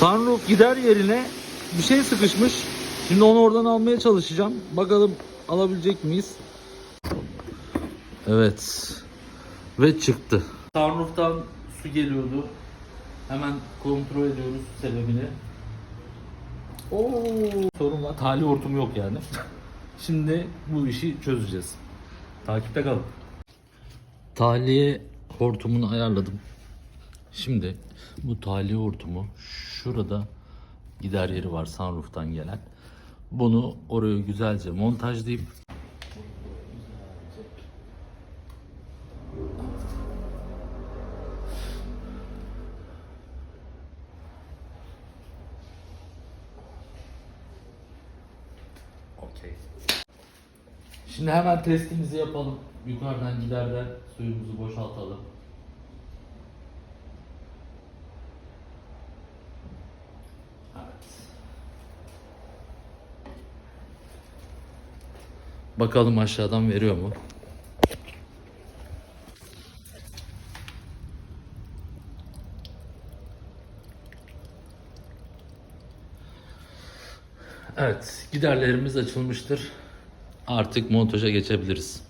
Sunroof gider yerine bir şey sıkışmış. Şimdi onu oradan almaya çalışacağım. Bakalım alabilecek miyiz? Evet. Ve çıktı. Sunroof'tan su geliyordu. Hemen kontrol ediyoruz sebebini. Oo, sorun var. Tali hortum yok yani. Şimdi bu işi çözeceğiz. Takipte kalın. Tahliye hortumunu ayarladım. Şimdi bu tahliye hortumu şurada gider yeri var sunroof'tan gelen. Bunu oraya güzelce montajlayıp Okey. Şimdi hemen testimizi yapalım. Yukarıdan giderden suyumuzu boşaltalım. Bakalım aşağıdan veriyor mu? Evet, giderlerimiz açılmıştır. Artık montaja geçebiliriz.